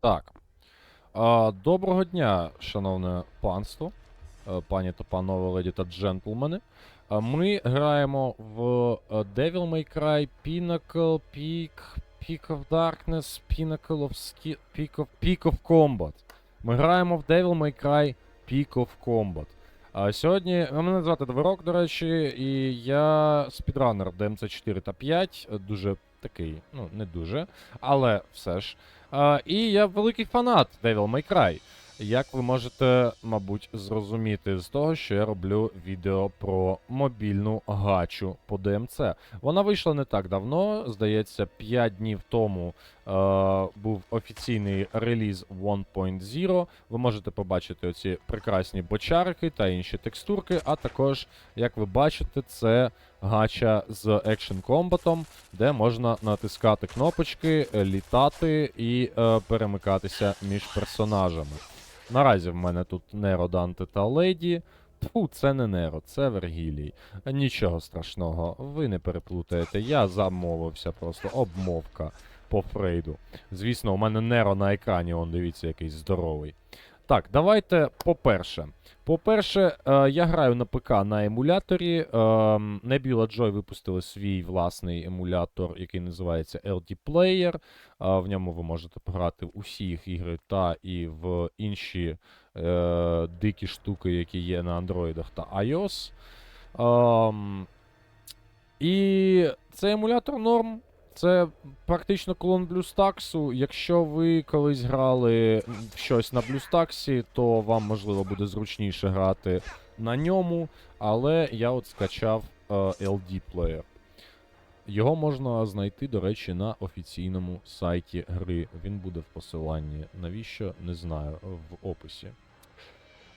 Так. Доброго дня, шановне панство, е, пані та панове, леді та джентльмени. Ми граємо в е, Devil May Cry Pinnacle Peak, Peak of Darkness, Pinnacle of Ski, Peak of, Peak of Combat. Ми граємо в Devil May Cry Peak of Combat. А сьогодні мене звати Дворок, до речі, і я спідранер DMC 4 та 5. е, Дуже такий, ну, не дуже, але все ж. І я великий фанат Devil May Cry. Як ви можете, мабуть, зрозуміти з того, що я роблю відео про мобільну гачу по DMC. Вона вийшла не так давно, здається, 5 днів тому е, був офіційний реліз 1.0. Ви можете побачити оці прекрасні бочарики та інші текстурки, а також, як ви бачите, це гача з екшн комбатом, де можна натискати кнопочки, літати і е, перемикатися між персонажами. Наразі в мене тут Неро, Данте та Леді. Тфу, це не Неро, це Вергілій. Нічого страшного, ви не переплутаєте. Я замовився просто обмовка по Фрейду. Звісно, у мене Неро на екрані, он дивіться, який здоровий. Так, давайте по-перше. По-перше, е, я граю на ПК на емуляторі. Nebula Joy випустили свій власний емулятор, який називається LD Player. Е, в ньому ви можете пограти в усі їх ігри та і в інші е, дикі штуки, які є на андроїдах та iOS. Ем, і цей емулятор норм. Це практично клон BlueStacks. Якщо ви колись грали щось на BlueStacks, то вам можливо буде зручніше грати на ньому. Але я от скачав е, LD Player. Його можна знайти, до речі, на офіційному сайті гри. Він буде в посиланні. Навіщо? Не знаю, в описі.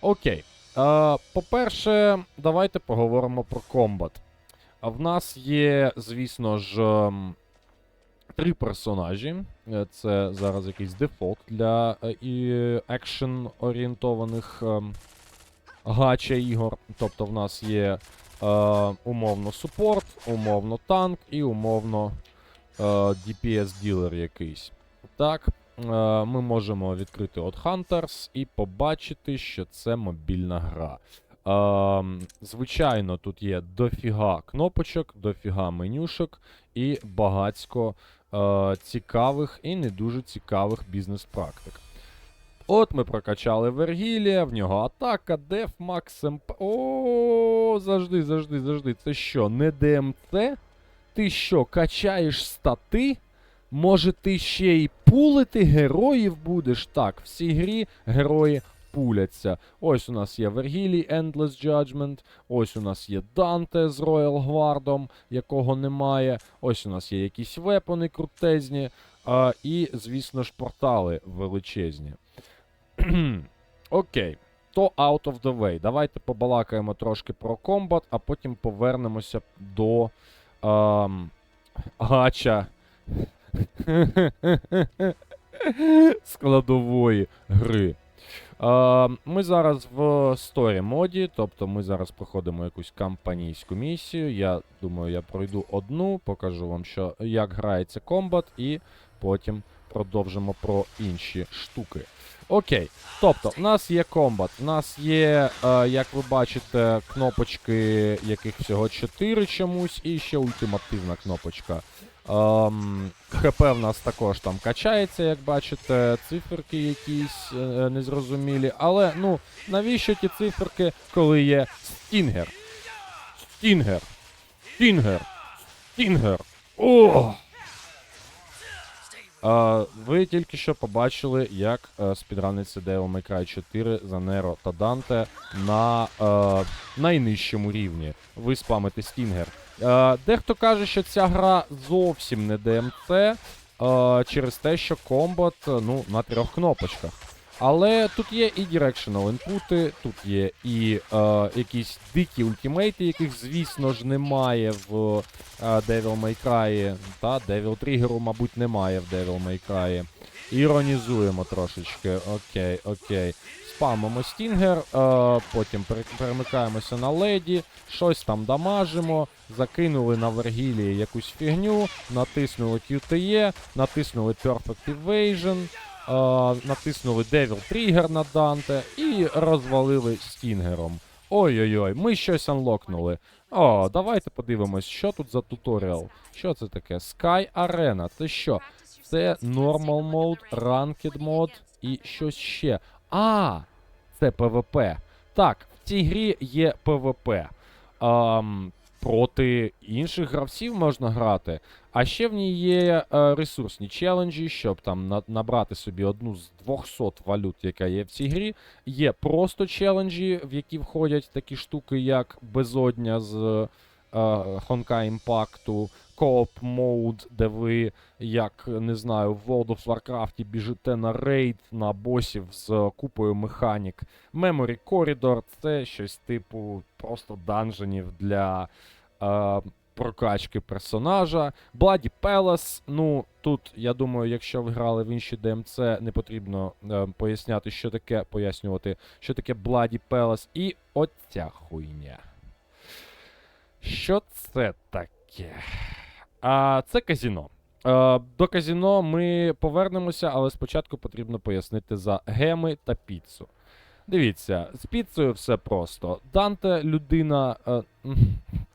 Окей. Е, по-перше, давайте поговоримо про комбат. В нас є, звісно ж, три персонажі. Е, Це зараз якийсь дефолт для е, і екшен орієнтованих ем, гача ігор. Тобто в нас є е, умовно супорт, умовно танк і умовно е, DPS-ділер якийсь. Так, е, ми можемо відкрити от Hunters і побачити, що це мобільна гра. Ем, звичайно, тут є дофіга кнопочок, дофіга менюшок і багацько е, цікавих і не дуже цікавих бізнес-практик. От ми прокачали Вергілія, в нього атака, деф, макс, МП. О, завжди, завжди, завжди. Це що, не ДМЦ? Ти що, качаєш стати? Може, ти ще й пулити героїв будеш? Так, в цій грі герої пуляться. Ось у нас є Вергілій Endless Judgment, ось у нас є Данте з Роял Гвардом, якого немає. Ось у нас є якісь вепони крутезні. А, і, звісно ж, портали величезні. Окей. То out of the way. Давайте побалакаємо трошки про комбат, а потім повернемося до ем, гача складової гри. Ми зараз в сторі моді, тобто ми зараз проходимо якусь кампанійську місію. Я думаю, я пройду одну, покажу вам, що, як грається комбат, і потім продовжимо про інші штуки. Окей, тобто, в нас є комбат, в нас є, е, як ви бачите, кнопочки, яких всього 4 чомусь, і ще ультимативна кнопочка. Ем, ХП в нас також там качається, як бачите, циферки якісь е, незрозумілі. Але ну, навіщо ті циферки, коли є стінгер? Стінгер. Стінгер. Стінгер. О! Ви тільки що побачили, як е, спідраниться Devil May Cry 4 за Неро та Данте на е, найнижчому рівні. Ви спамите Стінгер. Е, дехто каже, що ця гра зовсім не ДМЦ е, через те, що комбат ну, на трьох кнопочках. Але тут є і directional інпути, тут є і е, якісь дикі ультимейти, яких, звісно ж, немає в е, Devil May Cry. Та Devil Trigger, мабуть, немає в Devil May Cry. Іронізуємо трошечки. Окей, окей. Спамимо стінгер, е, потім перемикаємося на леді, щось там дамажимо, закинули на Вергілії якусь фігню, натиснули QTE, натиснули Perfect Evasion. Натиснули Devil Trigger на Данте і розвалили Стінгером. Ой-ой-ой, ми щось анлокнули. О, давайте подивимось, що тут за туторіал. Що це таке? Sky Arena. Це що? Це Normal Mode, Ranked Mode і щось ще. А, це PvP. Так, в цій грі є PvP. Ам, проти інших гравців можна грати. А ще в ній є е, ресурсні челенджі, щоб там на- набрати собі одну з 200 валют, яка є в цій грі. Є просто челенджі, в які входять такі штуки, як безодня з е, Хонка Імпакту, Coop Mode, де ви, як не знаю, в World of Warcraft біжите на рейд на босів з купою механік. Memory Corridor це щось типу просто данженів для е, прокачки персонажа. Bloody Palace, ну тут, я думаю, якщо ви грали в інші DMC, не потрібно е, поясняти, що таке, пояснювати, що таке Bloody Palace. І оця хуйня. Що це таке? А, це казіно. Е, до казіно ми повернемося, але спочатку потрібно пояснити за геми та піцу. Дивіться, з піцею все просто. Данте людина е,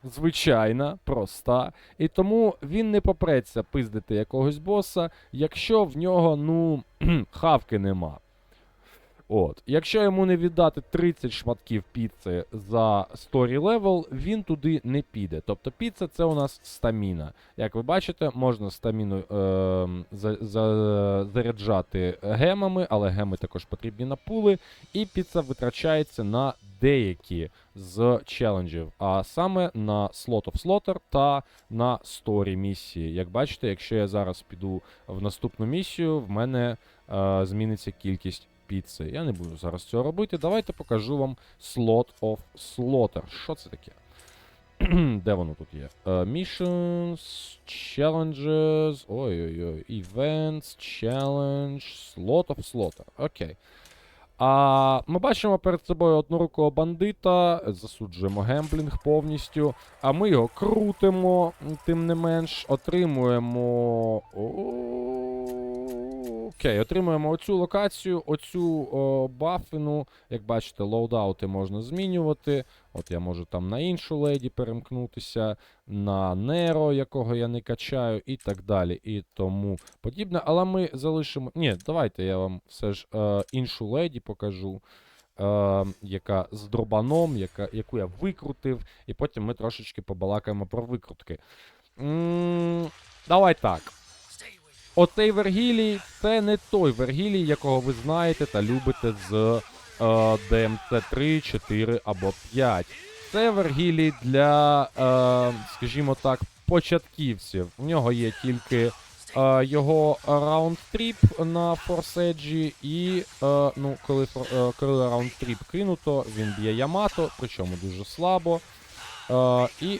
звичайна, проста, і тому він не попреться пиздити якогось боса, якщо в нього, ну, хавки нема. От. Якщо йому не віддати 30 шматків піци за сторі левел, він туди не піде. Тобто піца це у нас стаміна. Як ви бачите, можна стаміну е, за, за, заряджати гемами, але геми також потрібні на пули. І піца витрачається на деякі з челенджів, а саме на Slot of Slaughter та на сторі місії. Як бачите, якщо я зараз піду в наступну місію, в мене е, зміниться кількість піци. Я не буду зараз цього робити. Давайте покажу вам Slot of Slaughter. Що це таке? Де воно тут є? Е, missions, challenges. Ой-ой-ой. Events, challenge, Slot of Slaughter. Окей. А ми бачимо перед собою однорукого бандита, засуджуємо гемблінг повністю. А ми його крутимо, тим не менш, отримуємо. Окей, отримуємо оцю локацію, оцю о, бафину. Як бачите, лоудаути можна змінювати. От я можу там на іншу леді перемкнутися, на Неро, якого я не качаю, і так далі. І тому подібне. Але ми залишимо. Ні, давайте я вам все ж е, іншу леді покажу. Е, яка з дробаном, яка, яку я викрутив, і потім ми трошечки побалакаємо про викрутки. м давай так. Оцей Вергілій це не той Вергілій, якого ви знаєте та любите з е, DMC 3, 4 або 5. Це Вергілій для, е, скажімо так, початківців. У нього є тільки е, його раундтріп на форседжі, і е, ну, коли, е, коли раундтріп кинуто, він б'є Ямато, причому дуже слабо. Е, і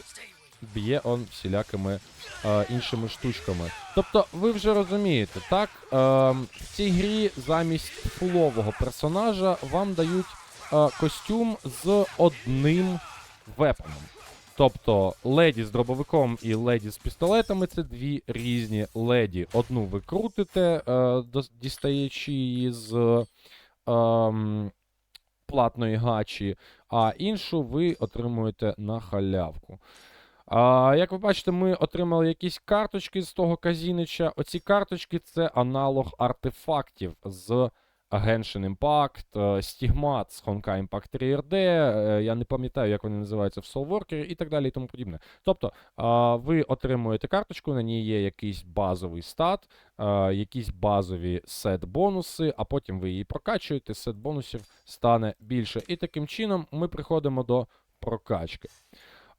б'є он всілякими е, іншими штучками. Тобто, ви вже розумієте, так? Е, в цій грі замість фулового персонажа вам дають е, костюм з одним вепоном. Тобто леді з дробовиком і леді з пістолетами це дві різні леді. Одну ви крутите, е, дістаючи її з ем, платної гачі, а іншу ви отримуєте на халявку. А, як ви бачите, ми отримали якісь карточки з того казінича. Оці карточки це аналог артефактів з Genshin Impact, е, Стігмат з Honkai Impact 3RD, е, я не пам'ятаю, як вони називаються в Soulworker і так далі і тому подібне. Тобто, ви отримуєте карточку, на ній є якийсь базовий стат, а, якісь базові сет-бонуси, а потім ви її прокачуєте, сет бонусів стане більше. І таким чином ми приходимо до прокачки.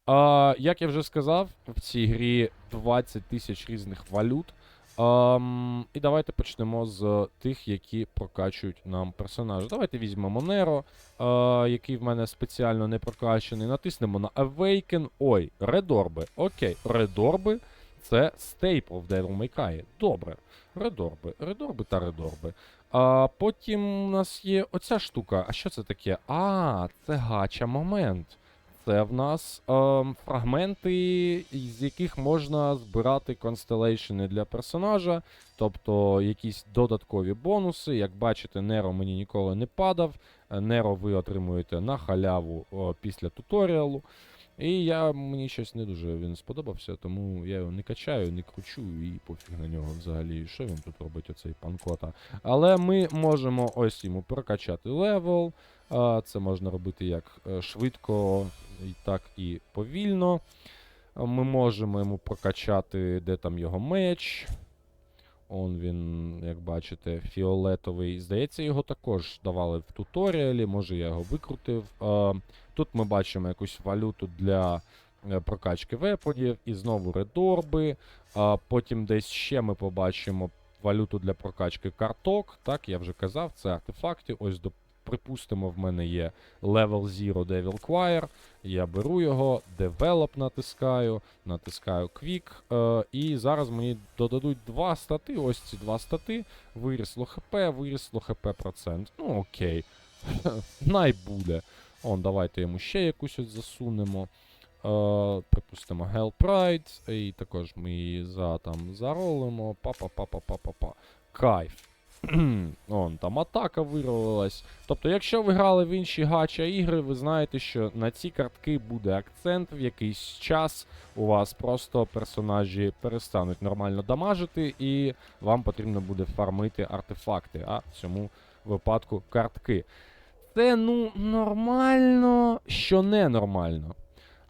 А, як я вже сказав, в цій грі 20 тисяч різних валют. Ам, і давайте почнемо з тих, які прокачують нам персонажа. Давайте візьмемо Неро, а, який в мене спеціально не прокачаний. Натиснемо на Awaken. Ой, редорби. Окей, редорби це стейпл в Devil May Cry. Добре. Редорби, редорби та редорби. А потім у нас є оця штука. А що це таке? А, це гача момент. Це в нас ем, фрагменти, з яких можна збирати констелейшени для персонажа, тобто якісь додаткові бонуси. Як бачите, Неро мені ніколи не падав. Е, Неро ви отримуєте на халяву о, після туторіалу. І я мені щось не дуже він сподобався, тому я його не качаю, не кручу і пофіг на нього взагалі. Що він тут робить, оцей панкота. Але ми можемо ось йому прокачати левел. Це можна робити як е, швидко, так і повільно. Ми можемо йому прокачати, де там його меч. Он він, як бачите, фіолетовий. Здається, його також давали в туторіалі, може я його викрутив. Тут ми бачимо якусь валюту для е, прокачки вепонів і знову редорби. Потім десь ще ми побачимо валюту для прокачки карток. Так, я вже казав, це артефакти. Ось припустимо, в мене є Level Zero Devil Choir. Я беру його, Develop натискаю, натискаю Quick. Е, і зараз мені додадуть два стати. Ось ці два стати. Вирісло ХП, вирісло ХП процент. Ну окей. Най буде. Он, давайте йому ще якусь ось засунемо. Е, припустимо Hell Pride. І також ми її за, там, заролимо. Па-па-па-па-па-па-па. Кайф. Он там атака вирвалась. Тобто, якщо ви грали в інші гача ігри, ви знаєте, що на ці картки буде акцент в якийсь час. У вас просто персонажі перестануть нормально дамажити, і вам потрібно буде фармити артефакти, а в цьому випадку картки. Це ну нормально, що ненормально.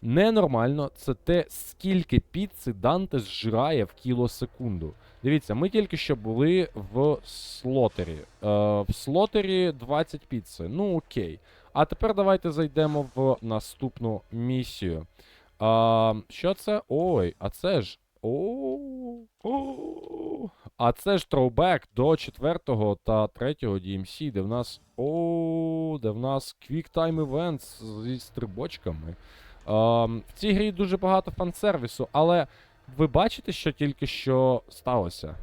Ненормально це те, скільки піци Данте зжирає в кілосекунду. Дивіться, ми тільки що були в слотері. Е, в слотері 20 піци. Ну окей. А тепер давайте зайдемо в наступну місію. А, що це? Ой, а це ж. О, о, а це ж троубек до 4 та 3 DMC, де в нас. О, де в нас Time Events зі стрибочками. А, в цій грі дуже багато фан-сервісу, але ви бачите, що тільки що сталося?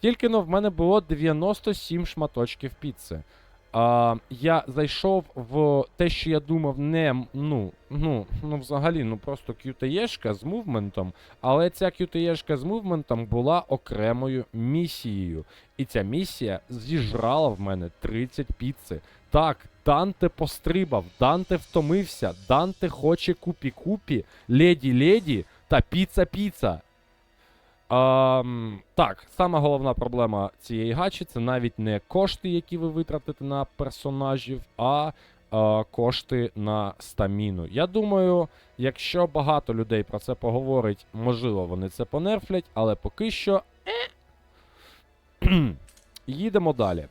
Тільки но в мене було 97 шматочків піци. А, я зайшов в те, що я думав, не ну, ну, ну взагалі, ну просто QTE-шка з мувментом, але ця QTE-шка з мувментом була окремою місією. І ця місія зіжрала в мене 30 піци. Так, Данте пострибав, Данте втомився, Данте хоче купі-купі, леді-леді та піца-піца. Ам, так, сама головна проблема цієї гачі це навіть не кошти, які ви витратите на персонажів, а е, кошти на стаміну. Я думаю, якщо багато людей про це поговорить, можливо, вони це понерфлять, але поки що. е. Їдемо далі.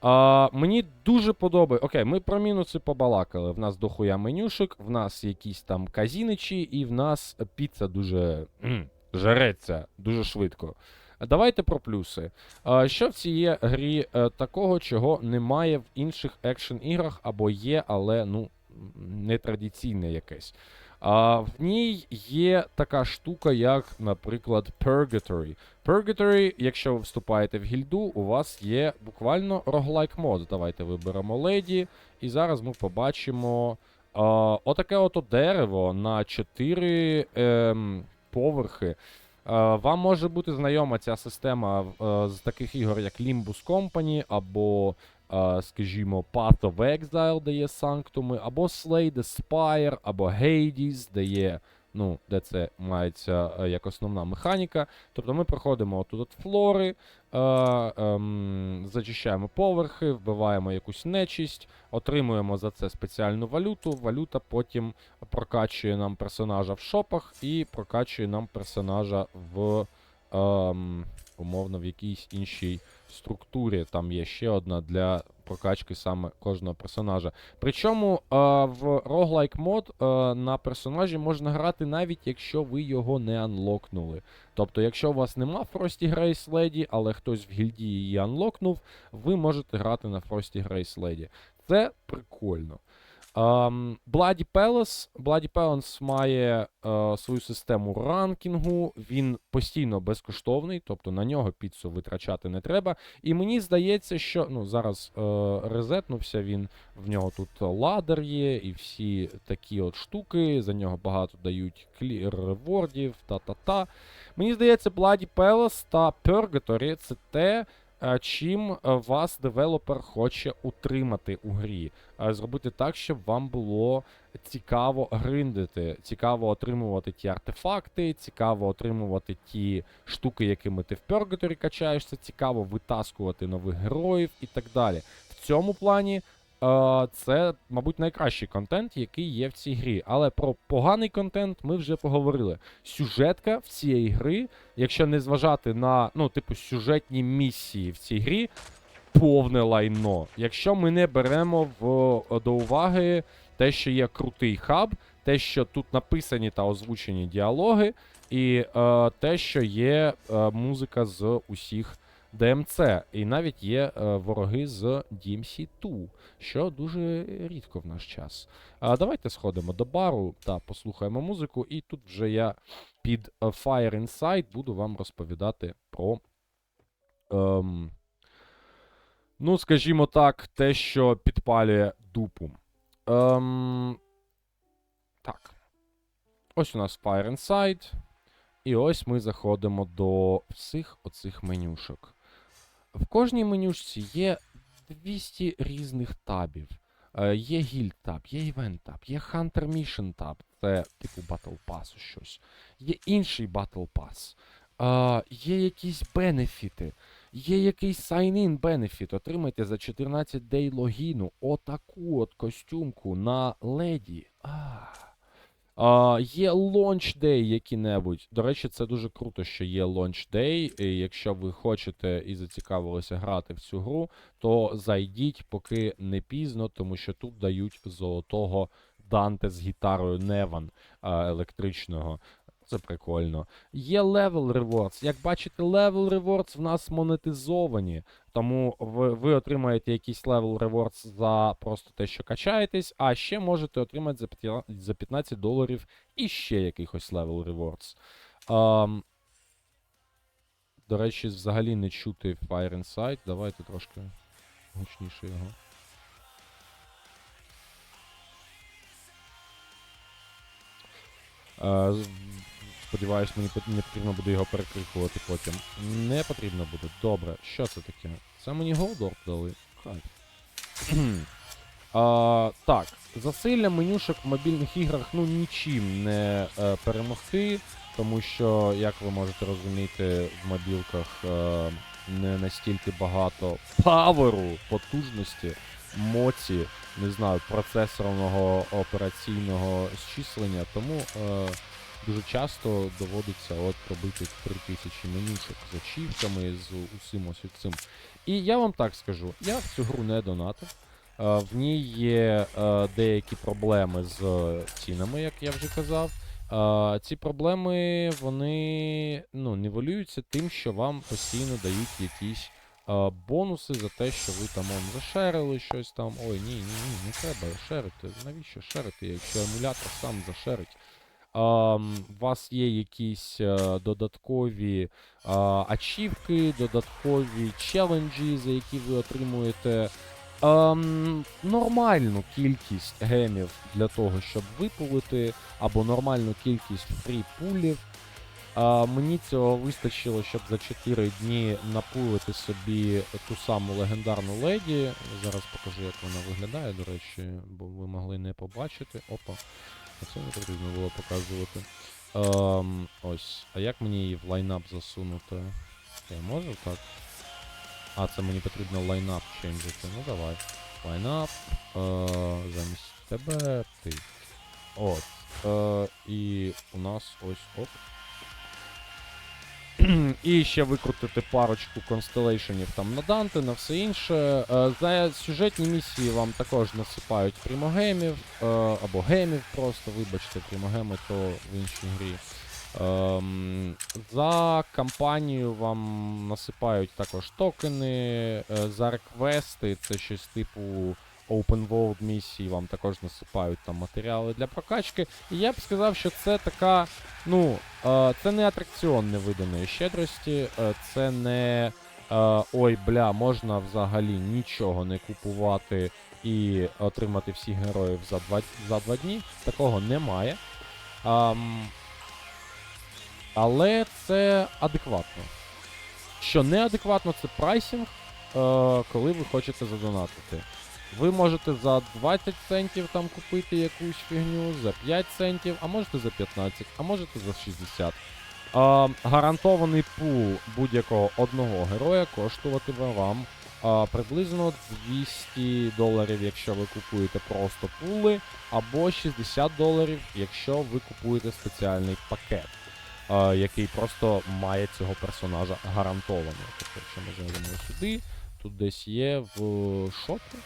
А, мені дуже подобається. Окей, ми про мінуси побалакали. В нас дохуя менюшек, в нас якісь там казіничі, і в нас піца дуже жареться дуже швидко. Давайте про плюси. Що в цій грі е, такого, чого немає в інших екшн іграх, або є, але ну, нетрадиційне якесь. А, в ній є така штука, як, наприклад, Purgatory. Purgatory, якщо ви вступаєте в гільду, у вас є буквально роглайк мод. Давайте виберемо леді. І зараз ми побачимо а, отаке ото дерево на 4 ем, поверхи. Е, Вам може бути знайома ця система е, з таких ігор, як Limbus Company, або, е, скажімо, Path of Exile, де є санктуми, або Slay the Spire, або Hades, де ну, де це мається е, як основна механіка. Тобто ми проходимо отут от флори, е, ем, зачищаємо поверхи, вбиваємо якусь нечисть, отримуємо за це спеціальну валюту. Валюта потім прокачує нам персонажа в шопах і прокачує нам персонажа в ем, умовно в якійсь іншій структурі. Там є ще одна для прокачки саме кожного персонажа. Причому в roguelike мод на персонажі можна грати навіть якщо ви його не анлокнули. Тобто, якщо у вас нема Frosty Grace Lady, але хтось в гільдії її анлокнув, ви можете грати на Frosty Grace Lady. Це прикольно. Bloody Palace. Bloody Palace має е, свою систему ранкінгу. Він постійно безкоштовний, тобто на нього піцу витрачати не треба. І мені здається, що ну, зараз е, резетнувся він, в нього тут ладер є, і всі такі от штуки. За нього багато дають ревордів, та-та-та. Мені здається, Bloody Palace та Purgatory це те, чим е, вас девелопер хоче утримати у грі. Зробити так, щоб вам було цікаво гриндити, цікаво отримувати ті артефакти, цікаво отримувати ті штуки, якими ти в Purgatory качаєшся, цікаво витаскувати нових героїв і так далі. В цьому плані. Е, Це, мабуть, найкращий контент, який є в цій грі. Але про поганий контент ми вже поговорили. Сюжетка в цієї гри, якщо не зважати на ну, типу, сюжетні місії в цій грі, повне лайно. Якщо ми не беремо в, до уваги те, що є крутий хаб, те, що тут написані та озвучені діалоги, і е, те, що є е, музика з усіх ДМЦ, і навіть є е, вороги з DMC2, що дуже рідко в наш час. А давайте сходимо до бару та послухаємо музику, і тут вже я під е, Fire Inside буду вам розповідати про. Ем, ну, скажімо так, те, що підпалює дупу. Ем, так. Ось у нас Fire Inside. І ось ми заходимо до всіх оцих менюшок. В кожній менюшці є 200 різних табів. Е, є гільд таб, є івент таб, є Hunter Mission таб, це типу Battle Pass щось. Є інший Battle Pass. Е, є якісь бенефіти. Є якийсь sign-in benefit. Отримайте за 14 дей логіну отаку от костюмку на леді. А. А, є day які-небудь. До речі, це дуже круто, що є day. І якщо ви хочете і зацікавилися грати в цю гру, то зайдіть, поки не пізно, тому що тут дають золотого Данте з гітарою Неван електричного. Це прикольно. Є level rewards. Як бачите, level rewards в нас монетизовані. Тому ви, ви отримаєте якийсь level rewards за просто те, що качаєтесь, а ще можете отримати за 15 за 15 доларів і ще якихось level rewards. Ам, до речі, взагалі не чути Fire Inside. Давайте трошки гучніше його. Сподіваюсь, мені не потрібно буде його перекрикувати потім. Не потрібно буде. Добре, що це таке? Це мені голдорп дали. Кайф. а, так, засилля менюшок в мобільних іграх ну нічим не е, перемогти, тому що, як ви можете розуміти, в мобілках е, не настільки багато паверу, потужності, моці, не знаю, процесорного операційного зчислення, тому. Е, дуже часто доводиться от робити 3000 менюшок з ачівками, з усім ось цим. І я вам так скажу, я в цю гру не донатив. Е, В ній є е, деякі проблеми з цінами, як я вже казав. Е, Ці проблеми вони ну, нівелюються тим, що вам постійно дають якісь бонуси за те, що ви там он, зашерили щось там. Ой, ні, ні, ні, не треба шерити. Навіщо шерити, якщо емулятор сам зашерить? У вас є якісь е, додаткові ачівки, додаткові челенджі, за які ви отримуєте нормальну кількість гемів для того, щоб випулити, або нормальну кількість фрі-пулів. Мені цього вистачило, щоб за 4 дні напулити собі ту саму легендарну леді. Зараз покажу, як вона виглядає, до речі, бо ви могли не побачити. Опа. Оце не потрібно було показувати. Ем, ось. А як мені її в лайнап засунути? Я можу так? А, це мені потрібно лайнап ченджити. Ну давай. Лайнап. Е, замість тебе ти. От. Е, і у нас ось оп. І ще викрутити парочку констелейшенів там на Данте, на все інше. Е, За сюжетні місії вам також насипають примогемів, е, або гемів просто, вибачте, примогеми то в іншій грі. Ем, За кампанію вам насипають також токени, е, за реквести, це щось типу Open World місії, вам також насипають там матеріали для прокачки. І я б сказав, що це така, ну, е, це не атракціон невиданої щедрості, е, це не. е, Ой, бля, можна взагалі нічого не купувати і отримати всіх героїв за два, за два дні. Такого немає. Ам, але це адекватно. Що неадекватно, це прайсінг, е, коли ви хочете задонатити. Ви можете за 20 центів там купити якусь фігню, за 5 центів, а можете за 15, а можете за 60. А, гарантований пул будь-якого одного героя коштуватиме вам а, приблизно 200 доларів, якщо ви купуєте просто пули, або 60 доларів, якщо ви купуєте спеціальний пакет, а, який просто має цього персонажа гарантовано. Тобто, якщо ми зайдемо сюди, тут десь є в шопі.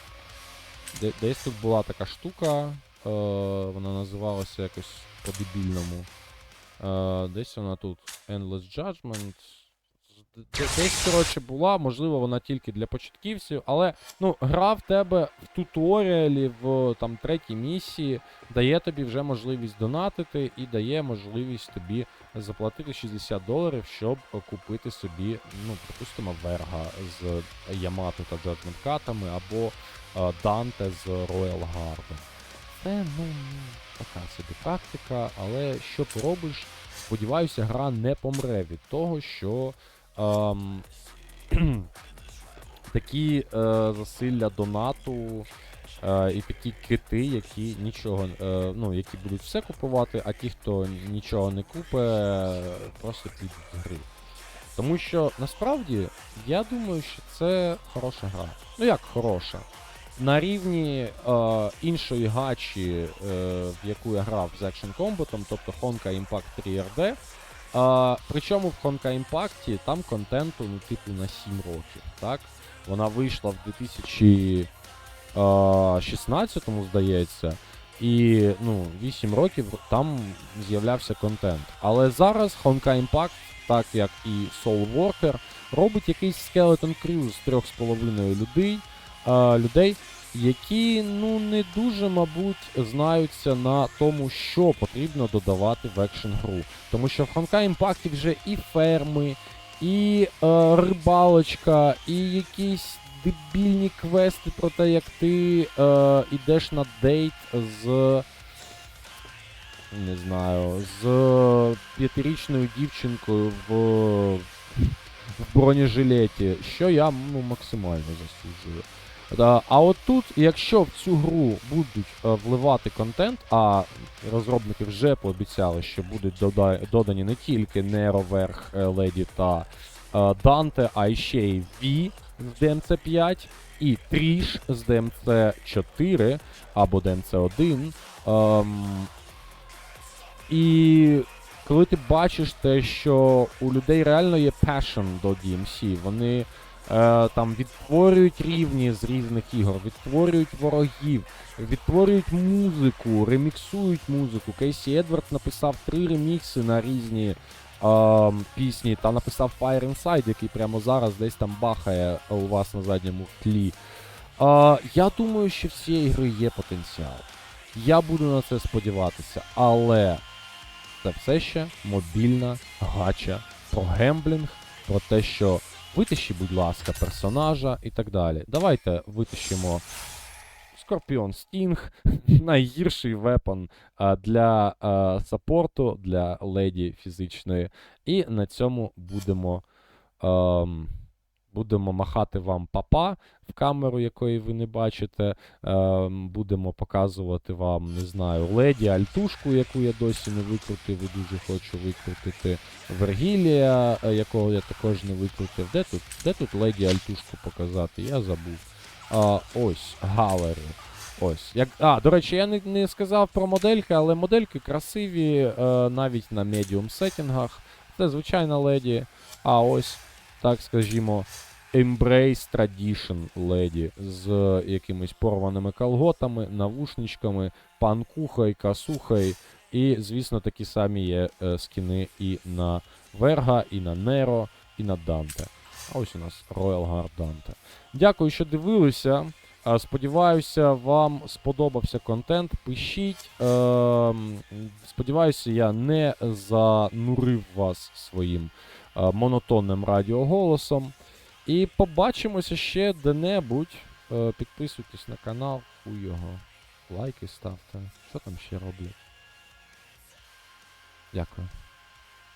Де- Десь тут була така штука, е, вона називалася якось по-дебільному. Е, десь вона тут Endless Judgment. Десь, коротше, була, можливо, вона тільки для початківців, але ну, гра в тебе в туторіалі, в там третій місії дає тобі вже можливість донатити і дає можливість тобі заплатити 60 доларів, щоб купити собі, ну, припустимо, Верга з Ямато та Judgment катами або Данте з Royal Guard. Це, ну, така собі тактика, але що поробиш, сподіваюся, гра не помре від того, що ем, такі е, засилля донату е, і такі кити, які нічого, е, ну, які будуть все купувати, а ті, хто нічого не купе, е, просто підуть з гри. Тому що насправді я думаю, що це хороша гра. Ну як хороша? На рівні е, іншої гачі, е, в яку я грав з Action Combat, тобто Honka Impact 3RD. Е, причому в Honka Impact там контенту, ну, типу, на 7 років. Так? Вона вийшла в 2016-му, здається. І ну, 8 років там з'являвся контент. Але зараз Honka Impact, так як і Soul Worker, робить якийсь Skeleton Crew з 3,5 людей, е, людей, які ну не дуже, мабуть, знаються на тому, що потрібно додавати в екшн гру. Тому що в Honkai Impact вже і ферми, і е, рибалочка, і якісь дебільні квести про те, як ти е, ідеш на дейт з. Не знаю, з п'ятирічною дівчинкою в, в бронежилеті, що я ну, максимально засуджую. А от тут, якщо в цю гру будуть е, вливати контент, а розробники вже пообіцяли, що будуть додані не тільки Неро, Верх, е, Леді та Данте, а ще й V з DMC 5 і Тріш з DMC 4 або DMC 1. Ем, і коли ти бачиш те, що у людей реально є passion до DMC, вони там відтворюють рівні з різних ігор, відтворюють ворогів, відтворюють музику, реміксують музику. Кейсі Едвард написав три ремікси на різні е, пісні та написав Fire Inside, який прямо зараз десь там бахає у вас на задньому тлі. Е, я думаю, що в цієї гри є потенціал. Я буду на це сподіватися, але це все ще мобільна гача про гемблінг, про те, що витащи, будь ласка, персонажа і так далі. Давайте витащимо Скорпіон Стінг, найгірший вепон для саппорту, для леді фізичної. І на цьому будемо. ем, Будемо махати вам папа в камеру, якої ви не бачите. Ем, будемо показувати вам, не знаю, леді, альтушку, яку я досі не викрутив і дуже хочу викрутити. Вергілія, е, якого я також не викрутив. Де тут, де тут леді альтушку показати? Я забув. А, ось, галери. Ось. Як, а, до речі, я не, не сказав про модельки, але модельки красиві е, навіть на медіум сеттінгах. Це звичайна леді. А ось, так скажімо, Embrace Tradition леді з якимись порваними колготами, навушничками, панкухою, касухою. І, звісно, такі самі є е, скіни і на Верга, і на Неро, і на Данте. А ось у нас Royal Guard Данте. Дякую, що дивилися. Е, Сподіваюся, вам сподобався контент. Пишіть. Ем, Сподіваюся, я не занурив вас своїм е, монотонним радіоголосом. І побачимося ще де-небудь. Е, Підписуйтесь на канал, у його. Лайки ставте. Що там ще роблять? Дякую.